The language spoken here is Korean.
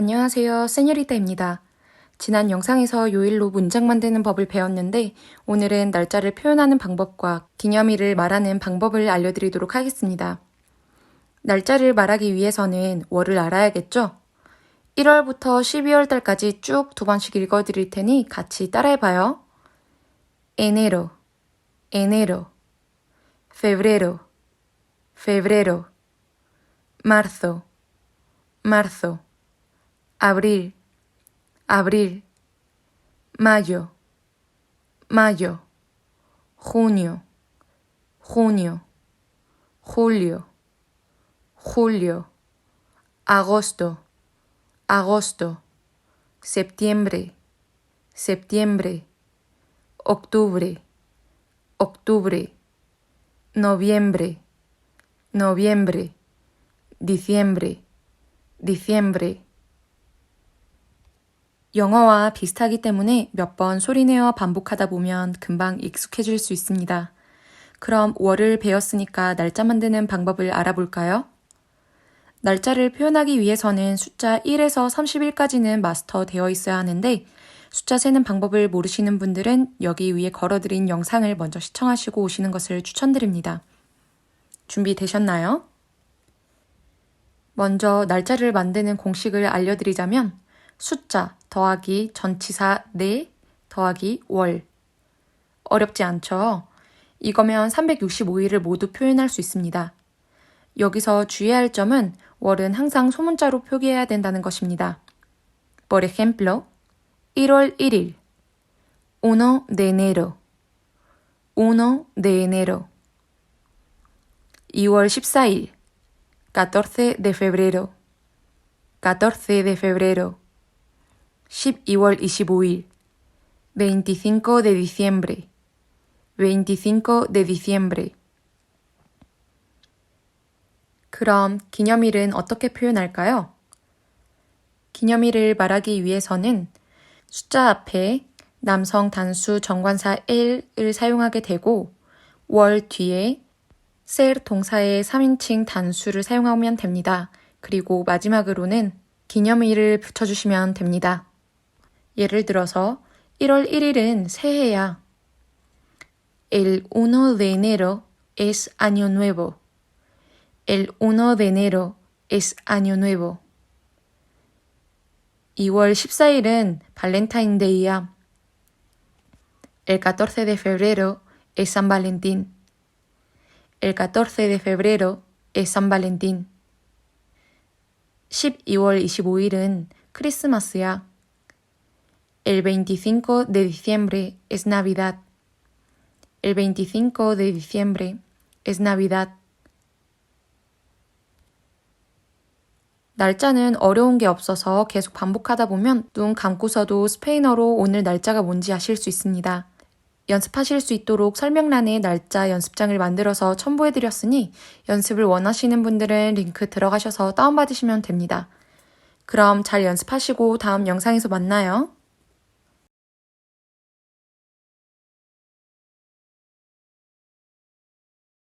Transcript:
안녕하세요. 세뇨리타입니다. 지난 영상에서 요일로 문장 만드는 법을 배웠는데 오늘은 날짜를 표현하는 방법과 기념일을 말하는 방법을 알려드리도록 하겠습니다. 날짜를 말하기 위해서는 월을 알아야겠죠? 1월부터 12월 달까지 쭉 두 번씩 읽어드릴 테니 같이 따라해봐요. enero, enero, febrero, marzo, abril, abril, mayo, mayo, junio, junio, julio, julio, agosto, agosto, septiembre, septiembre, octubre, octubre, noviembre, noviembre, diciembre, diciembre. 영어와 비슷하기 때문에 몇 번 소리내어 반복하다 보면 금방 익숙해질 수 있습니다. 그럼 월을 배웠으니까 날짜 만드는 방법을 알아볼까요? 날짜를 표현하기 위해서는 숫자 1에서 30일까지는 마스터 되어 있어야 하는데 숫자 세는 방법을 모르시는 분들은 여기 위에 걸어드린 영상을 먼저 시청하시고 오시는 것을 추천드립니다. 준비되셨나요? 먼저 날짜를 만드는 공식을 알려드리자면 숫자 더하기 전치사 네 더하기 월. 어렵지 않죠? 이거면 365일을 모두 표현할 수 있습니다. 여기서 주의해야 할 점은 월은 항상 소문자로 표기해야 된다는 것입니다. Por ejemplo, 1월 1일, 1 de enero, 1 de enero. 2월 14일, 14 de febrero, 14 de febrero. 12월 25일, 25 de diciembre, 25 de diciembre. 그럼 기념일은 어떻게 표현할까요? 기념일을 말하기 위해서는 숫자 앞에 남성 단수 정관사 el을 사용하게 되고 월 뒤에 ser 동사의 3인칭 단수를 사용하면 됩니다. 그리고 마지막으로는 기념일을 붙여주시면 됩니다. 예를 들어서 1월 1일은 새해야. El 1 de enero es año nuevo. El 1 de enero es año nuevo. 2월 14일은 발렌타인데이야. El 14 de febrero es San Valentín. El 14 de febrero es San Valentín. 12월 25일은 크리스마스야. El 25 de diciembre es Navidad. El 25 de diciembre es Navidad. 날짜는 어려운 게 없어서 계속 반복하다 보면 눈 감고서도 스페인어로 오늘 날짜가 뭔지 아실 수 있습니다. 연습하실 수 있도록 설명란에 날짜 연습장을 만들어서 첨부해드렸으니 연습을 원하시는 분들은 링크 들어가셔서 다운받으시면 됩니다. 그럼 잘 연습하시고 다음 영상에서 만나요.